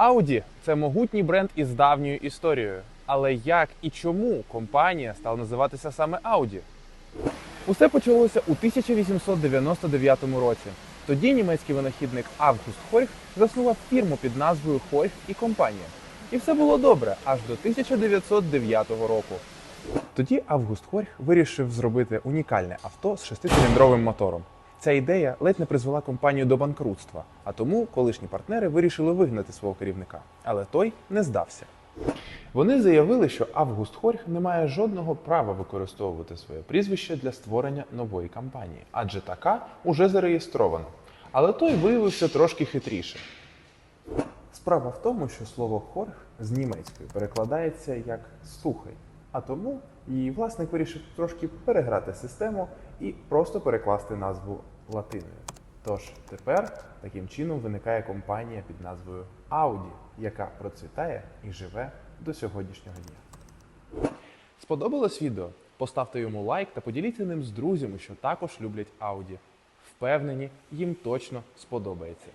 Audi – це могутній бренд із давньою історією. Але як і чому компанія стала називатися саме Audi? Усе почалося у 1899 році. Тоді німецький винахідник Август Хорх заснував фірму під назвою Хорх і компанія. І все було добре аж до 1909 року. Тоді Август Хорх вирішив зробити унікальне авто з шестициліндровим мотором. Ця ідея ледь не призвела компанію до банкрутства, а тому колишні партнери вирішили вигнати свого керівника. Але той не здався. Вони заявили, що Август Хорх не має жодного права використовувати своє прізвище для створення нової компанії, адже така уже зареєстрована. Але той виявився трошки хитріше. Справа в тому, що слово хорх з німецької перекладається як слухай, а тому її власник вирішив трошки переграти систему і просто перекласти назву латиною. Тож тепер таким чином виникає компанія під назвою Audi, яка процвітає і живе до сьогоднішнього дня. Сподобалось відео? Поставте йому лайк та поділіться ним з друзями, що також люблять Audi. Впевнені, їм точно сподобається.